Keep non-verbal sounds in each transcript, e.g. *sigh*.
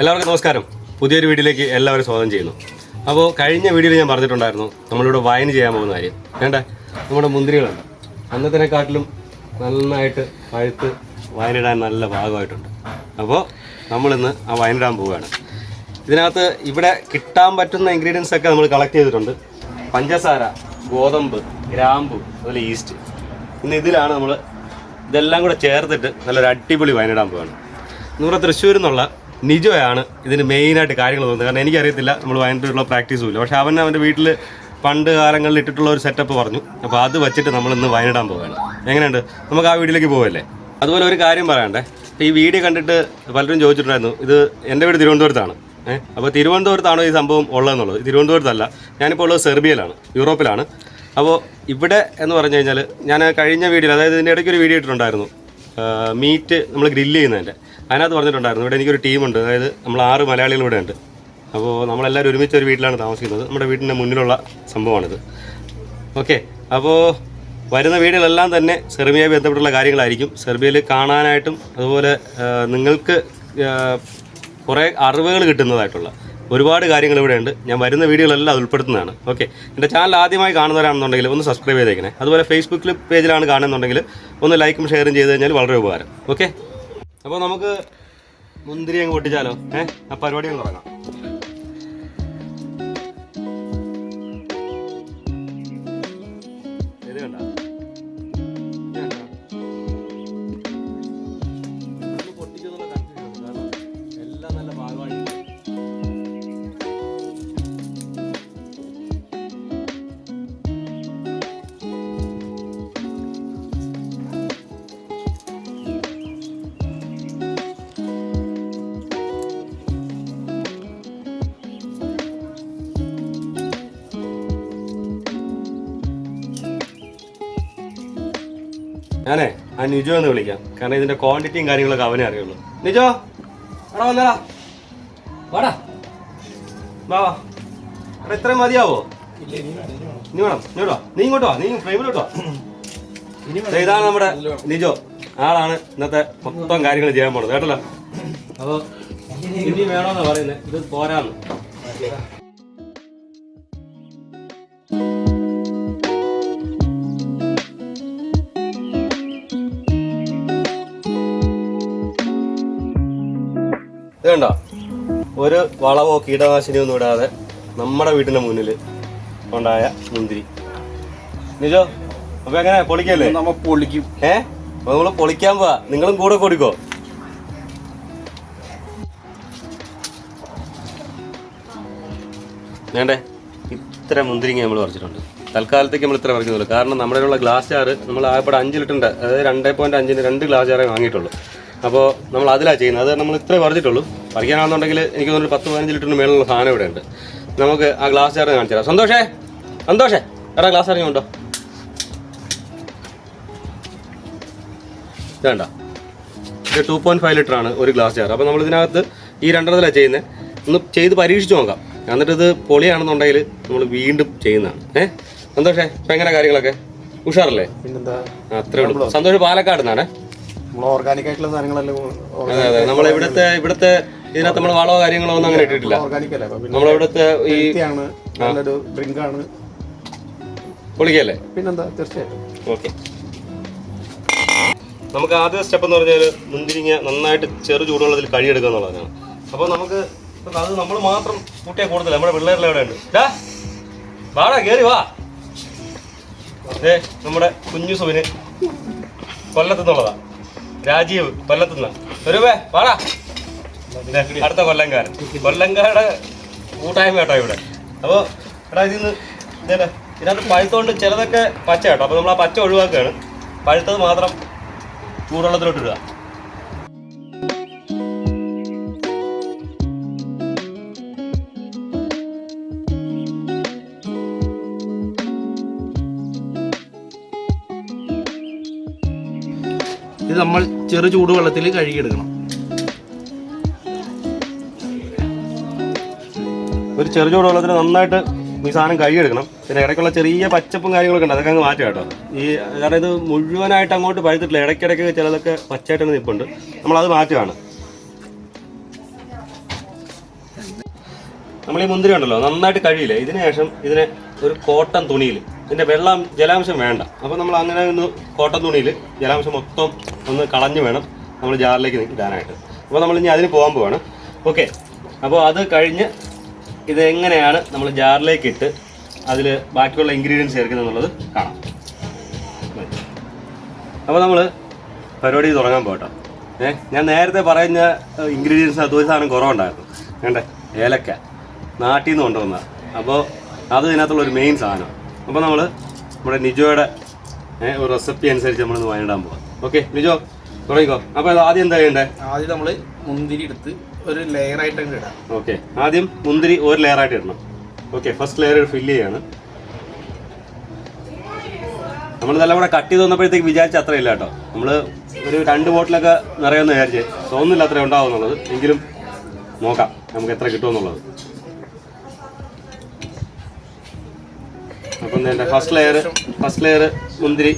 എല്ലാവർക്കും നമസ്കാരം. പുതിയൊരു വീഡിയോയിലേക്ക് എല്ലാവരും സ്വാഗതം ചെയ്യുന്നു. അപ്പോൾ കഴിഞ്ഞ വീഡിയോയിൽ ഞാൻ പറഞ്ഞിട്ടുണ്ടായിരുന്നു നമ്മളിവിടെ വൈൻ ചെയ്യാൻ പോകുന്ന കാര്യം. വേണ്ട നമ്മുടെ മുന്തിരികളുണ്ട്. അന്നത്തിനെക്കാട്ടിലും നന്നായിട്ട് പഴുത്ത് വയനിടാൻ നല്ല ഭാഗമായിട്ടുണ്ട്. അപ്പോൾ നമ്മളിന്ന് ആ വയനിടാൻ പോവുകയാണ്. ഇതിനകത്ത് ഇവിടെ കിട്ടാൻ പറ്റുന്ന ഇൻഗ്രീഡിയൻസ് ഒക്കെ നമ്മൾ കളക്ട് ചെയ്തിട്ടുണ്ട്. പഞ്ചസാര ഗോതമ്പ് ഗ്രാമ്പു അതുപോലെ ഈസ്റ്റ് ഇന്ന് ഇതിലാണ് നമ്മൾ ഇതെല്ലാം കൂടെ ചേർത്തിട്ട് നല്ലൊരു അടിപൊളി വയനിടാൻ പോവുകയാണ്. നമ്മുടെ തൃശ്ശൂരിൽ നിന്നുള്ള നിജോയാണ് ഇതിന് മെയിനായിട്ട് കാര്യങ്ങൾ തോന്നുന്നത് കാരണം എനിക്കറിയത്തില്ല നമ്മൾ വയനാട്ടിലുള്ള പ്രാക്ടീസും ഇല്ല. പക്ഷേ അവൻ അവന്റെ വീട്ടിൽ പണ്ട് കാലങ്ങളിൽ ഇട്ടിട്ടുള്ള ഒരു സെറ്റപ്പ് പറഞ്ഞു. അപ്പോൾ അത് വെച്ചിട്ട് നമ്മൾ ഇന്ന് വയനിടാൻ പോവുകയാണ്. എങ്ങനെയുണ്ട്? നമുക്ക് ആ വീട്ടിലേക്ക് പോവല്ലേ? അതുപോലെ ഒരു കാര്യം പറയണ്ടേ. ഈ വീഡിയോ കണ്ടിട്ട് പലരും ചോദിച്ചിട്ടുണ്ടായിരുന്നു ഇത് എന്റെ വീട് തിരുവനന്തപുരത്താണ്. ഏഹ് അപ്പോൾ തിരുവനന്തപുരത്താണോ ഈ സംഭവം ഉള്ളതെന്നുള്ളത്? തിരുവനന്തപുരത്തല്ല. ഞാനിപ്പോൾ ഉള്ളത് സെർബിയയിലാണ് യൂറോപ്പിലാണ്. അപ്പോൾ ഇവിടെ എന്ന് പറഞ്ഞു കഴിഞ്ഞാൽ ഞാൻ കഴിഞ്ഞ വീഡിയോയിൽ അതായത് ഇതിന്റെ ഇടയ്ക്ക് ഒരു വീഡിയോ ഇട്ടിട്ടുണ്ടായിരുന്നു. മീറ്റ് നമ്മൾ ഗ്രില്ല് ചെയ്യുന്നതിന്റെ അതിനകത്ത് പറഞ്ഞിട്ടുണ്ടായിരുന്നു. ഇവിടെ എനിക്കൊരു ടീമുണ്ട്. അതായത് നമ്മൾ ആറ് മലയാളികൾ ഇവിടെ ഉണ്ട്. അപ്പോൾ നമ്മളെല്ലാവരും ഒരുമിച്ച് ഒരു വീട്ടിലാണ് താമസിക്കുന്നത്. നമ്മുടെ വീടിന്റെ മുന്നിലുള്ള സംഭവമാണിത്. ഓക്കെ. അപ്പോൾ വരുന്ന വീടുകളെല്ലാം തന്നെ സെർബിയയെ ബന്ധപ്പെട്ടുള്ള കാര്യങ്ങളായിരിക്കും. സെർബിയയിൽ കാണാനായിട്ടും അതുപോലെ നിങ്ങൾക്ക് കുറേ അറിവുകൾ കിട്ടുന്നതായിട്ടുള്ള ഒരുപാട് കാര്യങ്ങൾ ഇവിടെ ഉണ്ട്. ഞാൻ വരുന്ന വീഡിയോകളെല്ലാം അത് ഉൾപ്പെടുത്തുന്നതാണ്. ഓക്കെ. എന്റെ ചാനൽ ആദ്യമായി കാണുന്നവരാണെന്നുണ്ടെങ്കിൽ ഒന്ന് സബ്സ്ക്രൈബ് ചെയ്തേക്കണേ. അതുപോലെ ഫേസ്ബുക്കിൽ പേജിലാണ് കാണുന്നുണ്ടെങ്കിൽ ഒന്ന് ലൈക്കും ഷെയറും ചെയ്ത് കഴിഞ്ഞാൽ വളരെ ഉപകാരം. ഓക്കെ. അപ്പോൾ നമുക്ക് മുന്തിരി അങ്ങ് പൊട്ടിച്ചാലോ? ഏഹ് ആ പരിപാടി അങ്ങ് തുടങ്ങാം. ഞാനേ ആ നിജോ എന്ന് വിളിക്കാം. കാരണം ഇതിന്റെ ക്വാണ്ടിറ്റിയും കാര്യങ്ങളൊക്കെ അവനെ അറിയുള്ളൂ. നിജോ? എടാ വന്നടാ. വാടാ. വാ വാ. എടാ ഇത്രയും മതിയാവോ? നീ വേണം നീ വാ. നീ ഇങ്ങോട്ടോ നീ ദേ ഇതാണ് നമ്മുടെ നിജോ. ആളാണ് ഇന്നത്തെ മൊത്തം കാര്യങ്ങൾ ചെയ്യാൻ പോണത്. കേട്ടല്ലോ? അപ്പൊ ഇനി വേണോന്നാ പറയുന്നത് ഇത് പോരാന്ന്. ഇത് കണ്ടോ? ഒരു വളവോ കീടനാശിനിയോ ഒന്നും ഇടാതെ നമ്മുടെ വീടിന്റെ മുന്നിൽ ഉണ്ടായ മുന്തിരി. നിജോ അപ്പൊ എങ്ങനെ? പൊളിക്കല്ലേ? നമ്മ പൊളിക്കും. ഏ? അപ്പൊ നമ്മൾ പൊളിക്കാൻ പോവാ. നിങ്ങളും കൂടെ കൊടുക്കോ വേണ്ടേ? ഇത്ര മുന്തിരിങ്ങ നമ്മൾ പറിച്ചിട്ടുണ്ട്. തൽക്കാലത്തേക്ക് നമ്മൾ ഇത്ര പറിക്കുന്നുള്ളൂ. കാരണം നമ്മുടെ ഉള്ള ഗ്ലാസ് ജാറ് നമ്മൾ ആയപ്പോൾ അഞ്ച് ലിറ്ററിന്റെ അതായത് രണ്ടേ പോയിന്റ് അഞ്ചിന് രണ്ട് ഗ്ലാസ് ജാറേ വാങ്ങിയിട്ടുള്ളൂ. അപ്പോൾ നമ്മൾ അതിലാണ് ചെയ്യുന്നത്. അത് നമ്മൾ ഇത്രേ പറഞ്ഞിട്ടുള്ളൂ. പറിക്കാനാണെന്നുണ്ടെങ്കിൽ എനിക്ക് തോന്നുന്നു ഒരു പത്ത് പതിനഞ്ച് ലിറ്ററിന് മേലുള്ള സാധനം ഇവിടെ ഉണ്ട് നമുക്ക് ആ ഗ്ലാസ് ചേർന്ന് കാണിച്ചു തരാം. സന്തോഷേ? സന്തോഷേ? എടാ ഗ്ലാസ് ഇറങ്ങിയുണ്ടോ വേണ്ട ഇത് ടു പോയിന്റ് ഫൈവ് ലിറ്റർ ആണ് ഒരു ഗ്ലാസ് ജാർ അപ്പോൾ നമ്മൾ ഇതിനകത്ത് ഈ രണ്ടെണ്ണത്തിലാണ് ചെയ്യുന്നത് ഒന്ന് ചെയ്ത് പരീക്ഷിച്ച് നോക്കാം. എന്നിട്ട് ഇത് പൊളിയാണെന്നുണ്ടെങ്കിൽ നമ്മൾ വീണ്ടും ചെയ്യുന്നതാണ്. ഏഹ് സന്തോഷേ? ഇപ്പം എങ്ങനെ കാര്യങ്ങളൊക്കെ? ഉഷാറല്ലേ? അത്രേ ഉള്ളൂ. സന്തോഷ് പാലക്കാട് നിന്നാണ്. നമ്മൾ ഓർഗാനിക് ആയിട്ടുള്ള സാധനങ്ങളെല്ലാം നമ്മൾ ഇവിടുത്തെ ഇവിടുത്തെ ഇതിനകത്ത് നമ്മൾ വളമോ കാര്യങ്ങളോ ഒന്നും അങ്ങനെ ഇട്ടിട്ടില്ല. ഓർഗാനിക് അല്ലേ? നമ്മൾ പിന്നെ ഈ ആണ് നല്ലൊരു ഡ്രിങ്ക് ആണ്. പൊളിക്കല്ലേ പിന്നെന്താ? തീർച്ചയായിട്ടും. ഓക്കെ. നമുക്ക് ആദ്യ സ്റ്റെപ്പ് എന്ന് പറഞ്ഞാൽ മുന്തിരിങ്ങ നന്നായിട്ട് ചെറു ചൂടുവെള്ളത്തിൽ കഴിയെടുക്കുക എന്നുള്ളതാണ്. അപ്പോൾ നമുക്ക് അത് നമ്മൾ മാത്രം കൂട്ടിയാൽ കൂടുതൽ നമ്മുടെ പിള്ളേരെല്ലാം ഇവിടെ ഉണ്ട്. ഡാ വാടാ കേറി വാ. അതെ നമ്മുടെ കുഞ്ഞു സുവിന് കൊല്ലത്തുനിന്നുള്ളതാ രാജീവ് കൊല്ലത്തുനിന്ന്. ഒരുവേ വാടാ. അടുത്ത കൊല്ലംകാരൻ. കൊല്ലംകാരുടെ കൂട്ടായ്മ കേട്ടോ ഇവിടെ. അപ്പോൾ എടാ ഇതിന്ന് ഇതേ ഇതിനകത്ത് പഴുത്തോണ്ട് ചിലതൊക്കെ പച്ച കേട്ടോ. അപ്പോൾ നമ്മൾ ആ പച്ച ഒഴിവാക്കുകയാണ് പഴുത്തത് മാത്രം ചൂടുവെള്ളത്തിലോട്ട് ഇടുക ഇത് നമ്മൾ ചെറു ചൂടുവെള്ളത്തിൽ കഴുകിയെടുക്കണം. ഒരു ചെറു ചൂടുവെള്ളത്തിൽ നന്നായിട്ട് ഈ സാധനം കഴുകിയെടുക്കണം. പിന്നെ ഇടയ്ക്കുള്ള ചെറിയ പച്ചപ്പും കാര്യങ്ങളൊക്കെ ഉണ്ട് അതൊക്കെ അങ്ങ് മാറ്റുക കേട്ടോ. ഈ കാരണം ഇത് മുഴുവനായിട്ട് അങ്ങോട്ട് പഴുത്തിട്ടില്ല. ഇടയ്ക്കിടയ്ക്ക് ചിലതൊക്കെ പച്ചയായിട്ട് നിൽപ്പുണ്ട് നമ്മളത് മാറ്റുകയാണ്. നമ്മൾ ഈ മുന്തിരി ഉണ്ടല്ലോ നന്നായിട്ട് കഴിയില്ലേ ഇതിനുശേഷം ഇതിനെ ഒരു കോട്ടൺ തുണിയിൽ ഇതിന്റെ വെള്ളം ജലാംശം വേണ്ട. അപ്പോൾ നമ്മൾ അങ്ങനെ ഒന്ന് കോട്ടൺ തുണിയിൽ ജലാംശം മൊത്തം ഒന്ന് കളഞ്ഞ് വേണം നമ്മൾ ജാറിലേക്ക് ഇടാനായിട്ട് അപ്പോൾ നമ്മൾ ഇനി അതിന് പോകാൻ പോവാണ്. ഓക്കെ. അപ്പോൾ അത് കഴിഞ്ഞ് ഇത് എങ്ങനെയാണ് നമ്മൾ ജാറിലേക്ക് ഇട്ട് അതിൽ ബാക്കിയുള്ള ഇൻഗ്രീഡിയൻസ് ചേർക്കുന്നത് എന്നുള്ളത് കാണാം. അപ്പോൾ നമ്മൾ പരിപാടി തുടങ്ങാൻ പോകട്ടോ. ഏ ഞാൻ നേരത്തെ പറയുന്ന ഇൻഗ്രീഡിയൻസ് അത് ഒരു സാധനം കുറവുണ്ടായിരുന്നു. വേണ്ടേ ഏലക്ക. നാട്ടിൽ നിന്ന് കൊണ്ടുവന്ന അപ്പോൾ അത് ഇതിനകത്തുള്ള ഒരു മെയിൻ സാധനം. അപ്പോൾ നമ്മൾ നമ്മുടെ നിജോയുടെ ഒരു റെസിപ്പി അനുസരിച്ച് നമ്മളിന്ന് വയനാടാൻ പോകാം ഓക്കെ നിജോ തുടങ്ങിക്കോ. അപ്പോൾ അത് ആദ്യം എന്താ ചെയ്യണ്ടേ? ആദ്യം നമ്മൾ മുന്തിരി എടുത്ത് ഒരു ലെയർ ആയിട്ട് ഇടാം. ഓക്കെ ആദ്യം മുന്തിരി ഒരു ലെയർ ആയിട്ട് ഇടണം. ഓക്കെ ഫസ്റ്റ് ലെയർ ഫില്ല് ചെയ്യാണ്. നമ്മൾ നല്ല കൂടെ കട്ട് ചെയ്ത് വന്നപ്പോഴത്തേക്ക് വിചാരിച്ച അത്ര ഇല്ല കേട്ടോ. നമ്മൾ ഒരു രണ്ട് ബോട്ടിലൊക്കെ നിറയുമെന്ന് വിചാരിച്ച്. തോന്നുന്നില്ല അത്രേ ഉണ്ടാവുന്നുള്ളത് എങ്കിലും നോക്കാം നമുക്ക് എത്ര കിട്ടുമെന്നുള്ളത്. അപ്പം ഫസ്റ്റ് ലെയർ ഫസ്റ്റ് ലെയർ മുന്തിരി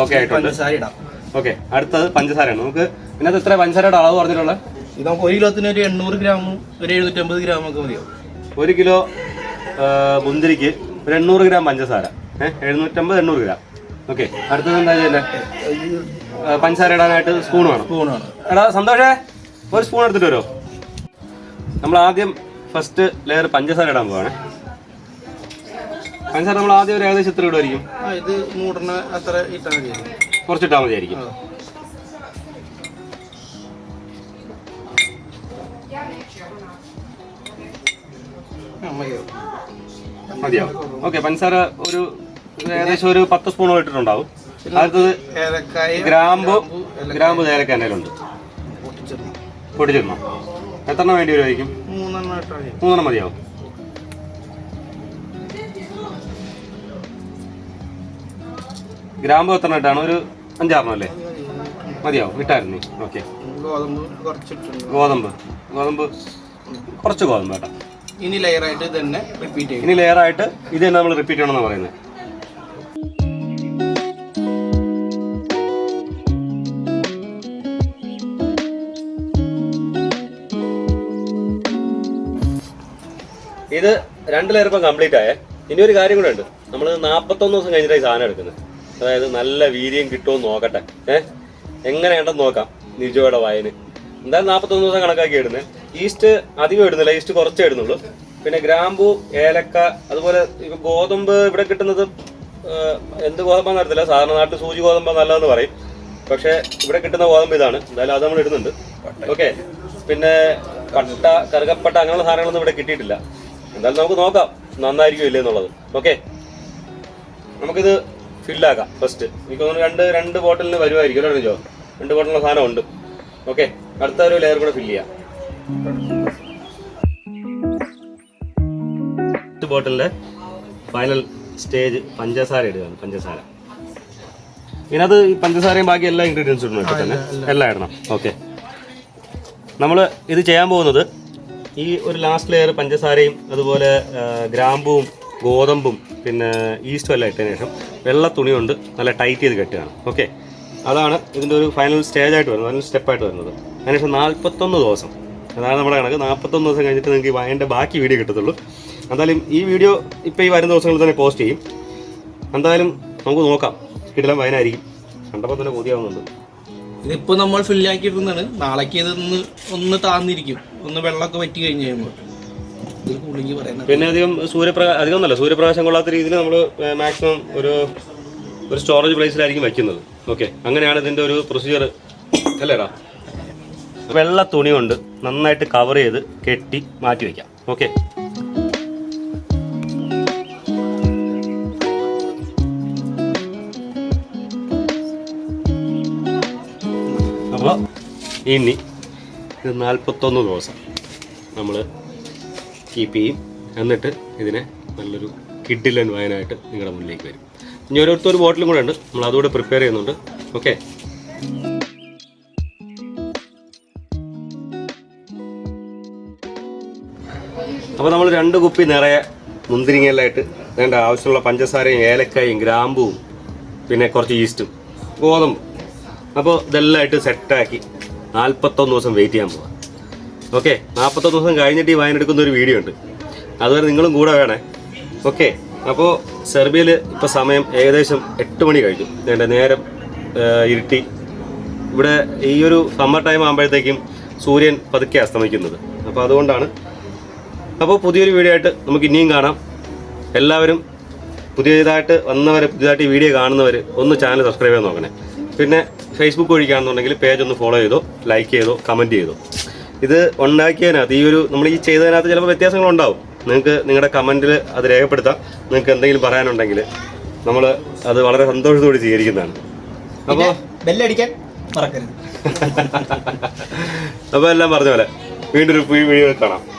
ഓക്കെ ആയിട്ടുണ്ട്. പഞ്ചസാര ഇടാം. ഓക്കെ അടുത്തത് പഞ്ചസാരയാണ്. നമുക്ക് ഇതിനകത്ത് എത്ര പഞ്ചസാരയുടെ അളവ് പറഞ്ഞിട്ടുള്ളത്? ഇത് നമുക്ക് ഒരു കിലോത്തിന് ഒരു എണ്ണൂറ് ഗ്രാമും ഒരു എഴുന്നൂറ്റമ്പത് ഗ്രാമും ഒക്കെ മതിയാവും ഒരു കിലോ മുന്തിരിക്ക് ഒരു എണ്ണൂറ് ഗ്രാം പഞ്ചസാര. ഏഹ് എഴുന്നൂറ്റമ്പത് എണ്ണൂറ് ഗ്രാം. ഓക്കെ അടുത്തത് എന്താ ചെയ്യുന്നത് പഞ്ചസാര ഇടാനായിട്ട് സ്പൂൺ വേണം. സ്പൂണാണ് എടാ സന്തോഷേ ഒരു സ്പൂൺ എടുത്തിട്ട് വരുമോ നമ്മൾ ആദ്യം ഫസ്റ്റ് ലെയർ പഞ്ചസാര ഇടാൻ പോവാണ്. പഞ്ചസാര നമ്മൾ ആദ്യം ഒരു ഏകദേശം എത്ര ഇടുമായിരിക്കും ആ ഇത് മൂടണ അത്ര ഇട്ടാൽ മതിയായിരിക്കും കുറച്ചിട്ടാൽ മതിയായിരിക്കും. ആ. ആ, മതിയാവും മതിയാവും ഓക്കെ പഞ്ചസാര ഒരു ഏകദേശം ഒരു പത്ത് സ്പൂണോ ഇട്ടിട്ടുണ്ടാവും. അടുത്തത് ഏലക്കായ ഗ്രാമ്പു ഗ്രാമ്പു നേരൊക്കെ എന്റെ ഉണ്ട് പൊട്ടിച്ചിടണം. പൊടിച്ചിടണം എത്രണ്ണം വേണ്ടി വരുമായിരിക്കും മൂന്നെണ്ണം ഇട്ടാൽ മതി. മൂന്നെണ്ണം മതിയാവും. ഗ്രാമ്പ് എത്ര ഇട്ടാണ് ഒരു അഞ്ചാറെണ്ണം അല്ലേ? മതിയാവും ഇട്ടായിരുന്നു. ഓക്കെ. ഗോതമ്പ്. ഗോതമ്പ് കുറച്ച് ഗോതമ്പ് കേട്ടോ. ഇനി ലെയറായിട്ട് തന്നെ റിപ്പീറ്റ് ചെയ്യും ഇനി ലെയർ ആയിട്ട് ഇത് തന്നെ നമ്മൾ റിപ്പീറ്റ് ചെയ്യണമെന്ന് പറയുന്നത്. ഇത് രണ്ട് ലെയർ ഇപ്പം കംപ്ലീറ്റ് ആയേ. ഇനി ഒരു കാര്യം കൂടെ ഉണ്ട്. നമ്മൾ നാൽപ്പത്തൊന്ന് ദിവസം കഴിഞ്ഞിട്ടാണ് ഈ സാധനം എടുക്കുന്നത്. അതായത് നല്ല വീര്യം കിട്ടുമോ നോക്കട്ടെ. ഏഹ് എങ്ങനെയുണ്ടെന്ന് നോക്കാം നിജോയുടെ വായന. എന്തായാലും നാൽപ്പത്തൊന്ന് ദിവസം കണക്കാക്കി ഇടുന്നത് ഈസ്റ്റ് അധികം ഇടുന്നില്ല ഈസ്റ്റ് കുറച്ചേ ഇടുന്നുള്ളൂ. പിന്നെ ഗ്രാമ്പു ഏലക്ക അതുപോലെ ഇപ്പൊ ഗോതമ്പ് ഇവിടെ കിട്ടുന്നത് എന്ത് ഗോതമ്പാന്ന് അറിയത്തില്ല. സാധാരണ നാട്ടിൽ സൂചി ഗോതമ്പ നല്ലതെന്ന് പറയും. പക്ഷെ ഇവിടെ കിട്ടുന്ന ഗോതമ്പ് ഇതാണ്. എന്തായാലും അത് നമ്മൾ ഇടുന്നുണ്ട്. ഓക്കെ. പിന്നെ കട്ട കറുകപ്പട്ട അങ്ങനെയുള്ള സാധനങ്ങളൊന്നും ഇവിടെ കിട്ടിയിട്ടില്ല. എന്തായാലും നമുക്ക് നോക്കാം നന്നായിരിക്കും ഇല്ലേ എന്നുള്ളത്. ഓക്കെ. നമുക്കിത് ഫില്ലാക്കാം ഫസ്റ്റ് എനിക്ക് തോന്നുന്നു രണ്ട് രണ്ട് ബോട്ടിലിന് വരുമായിരിക്കും അല്ലേ ജോ രണ്ട് ബോട്ടിലുള്ള സാധനം ഉണ്ട് ഓക്കെ അടുത്ത ഒരു ലെയർ കൂടെ ഫില്ല് ചെയ്യാം. ബോട്ടിലിന്റെ ഫൈനൽ സ്റ്റേജ് പഞ്ചസാര ഇടുകയാണ് പഞ്ചസാര. ഇതിനകത്ത് ഈ പഞ്ചസാരയും ബാക്കി എല്ലാ ഇൻഗ്രീഡിയൻസും ഇടണം തന്നെ. എല്ലാം ഇടണം. ഓക്കെ നമ്മൾ ഇത് ചെയ്യാൻ പോകുന്നത് ഈ ഒരു ലാസ്റ്റ് ലെയർ പഞ്ചസാരയും അതുപോലെ ഗ്രാമ്പുവും ഗോതമ്പും പിന്നെ ഈസ്റ്റും എല്ലാം ഇട്ടതിന് ശേഷം വെള്ള തുണി കൊണ്ട് നല്ല ടൈറ്റ് ചെയ്ത് കെട്ടുകയാണ്. ഓക്കെ അതാണ് ഇതിന്റെ ഒരു ഫൈനൽ സ്റ്റേജ് ആയിട്ട് വരുന്നത് ഫൈനൽ സ്റ്റെപ്പായിട്ട് വരുന്നത്. അതിനുശേഷം നാൽപ്പത്തൊന്ന് ദിവസം അതാണ് നമ്മുടെ കണക്ക്. നാൽപ്പത്തൊന്ന് ദിവസം കഴിഞ്ഞിട്ട് നിങ്ങൾക്ക് വയന്റെ ബാക്കി വീഡിയോ കിട്ടത്തുള്ളൂ. എന്തായാലും ഈ വീഡിയോ ഇപ്പോൾ ഈ വരുന്ന ദിവസങ്ങളിൽ തന്നെ പോസ്റ്റ് ചെയ്യും. എന്തായാലും നമുക്ക് നോക്കാം കിടലം വയനായിരിക്കും. കണ്ടപ്പോൾ തന്നെ കൊതിയാവുന്നുണ്ട്. ഇതിപ്പോൾ നമ്മൾ ഫില്ലാക്കിയിരുന്നാണ് നാളേക്ക് ഇതൊന്ന് ഒന്ന് താന്നിരിക്കും. ഒന്ന് വെള്ളമൊക്കെ വറ്റി കഴിഞ്ഞ് കഴിയുമ്പോൾ. പിന്നെ അധികം സൂര്യപ്രകാശം അധികം ഒന്നല്ല സൂര്യപ്രകാശം കൊള്ളാത്ത രീതിയിൽ നമ്മൾ മാക്സിമം ഒരു ഒരു സ്റ്റോറേജ് പ്ലേസിലായിരിക്കും വെക്കുന്നത്. ഓക്കെ അങ്ങനെയാണ് ഇതിന്റെ ഒരു പ്രൊസീജിയർ അല്ലേടാ? വെള്ള തുണി കൊണ്ട് നന്നായിട്ട് കവർ ചെയ്ത് കെട്ടി മാറ്റി വയ്ക്കാം ഓക്കെ അപ്പോൾ ഇനി ഇത് നാൽപ്പത്തൊന്ന് ദിവസം നമ്മൾ കീപ്പ് ചെയ്യും. എന്നിട്ട് ഇതിനെ നല്ലൊരു കിഡിലൻ വയനായിട്ട് നിങ്ങളുടെ മുന്നിലേക്ക് വരും. ഇനി ഓരോരുത്തർ ഒരു ബോട്ടിലും കൂടെ ഉണ്ട്. നമ്മൾ അതുകൂടെ പ്രിപ്പയർ ചെയ്യുന്നുണ്ട്. ഓക്കെ അപ്പോൾ നമ്മൾ രണ്ട് കുപ്പി നിറയെ മുന്തിരിങ്ങയിലായിട്ട് വേണ്ട ആവശ്യമുള്ള പഞ്ചസാരയും ഏലക്കായും ഗ്രാമ്പുവും പിന്നെ കുറച്ച് ഈസ്റ്റും ഗോതമ്പും. അപ്പോൾ ഇതെല്ലാം ആയിട്ട് സെറ്റാക്കി നാൽപ്പത്തൊന്ന് ദിവസം വെയിറ്റ് ചെയ്യാൻ പോവാം. ഓക്കെ നാൽപ്പത്തൊന്ന് ദിവസം കഴിഞ്ഞിട്ട് ഈ വൈൻ എടുക്കുന്ന ഒരു വീഡിയോ ഉണ്ട്. അതുവരെ നിങ്ങളും കൂടെ വേണേ. ഓക്കെ അപ്പോൾ സെർബിയയിൽ ഇപ്പോൾ സമയം ഏകദേശം എട്ട് മണി കഴിഞ്ഞു. എന്റെ നേരം ഇരുട്ടി. ഇവിടെ ഈ ഒരു സമ്മർ ടൈം ആകുമ്പോഴത്തേക്കും സൂര്യൻ പതുക്കെ അസ്തമിക്കുന്നത്. അപ്പോൾ അതുകൊണ്ടാണ്. അപ്പോൾ പുതിയൊരു വീഡിയോ ആയിട്ട് നമുക്ക് ഇനിയും കാണാം. എല്ലാവരും പുതിയതായിട്ട് വന്നവർ പുതിയതായിട്ട് ഈ വീഡിയോ കാണുന്നവർ ഒന്ന് ചാനൽ സബ്സ്ക്രൈബ് ചെയ്യാൻ നോക്കണേ. പിന്നെ ഫേസ്ബുക്ക് വഴിക്കാണെന്നുണ്ടെങ്കിൽ പേജ് ഒന്ന് ഫോളോ ചെയ്തോ ലൈക്ക് ചെയ്തോ കമന്റ് ചെയ്തോ. ഇത് ഉണ്ടാക്കിയതിനകത്ത് ഈ ഒരു നമ്മൾ ഈ ചെയ്തതിനകത്ത് ചിലപ്പോൾ വ്യത്യാസങ്ങളുണ്ടാവും. നിങ്ങൾക്ക് നിങ്ങളുടെ കമന്റിൽ അത് രേഖപ്പെടുത്താം. നിങ്ങൾക്ക് എന്തെങ്കിലും പറയാനുണ്ടെങ്കിൽ നമ്മൾ അത് വളരെ സന്തോഷത്തോടെ സ്വീകരിക്കുന്നതാണ്. അപ്പോൾ ബെല്ലടിക്കാൻ മറക്കരുത്. *laughs* അപ്പോൾ എല്ലാം പറഞ്ഞ പോലെ വീണ്ടും ഒരു പുതിയ വീഡിയോ കാണാം.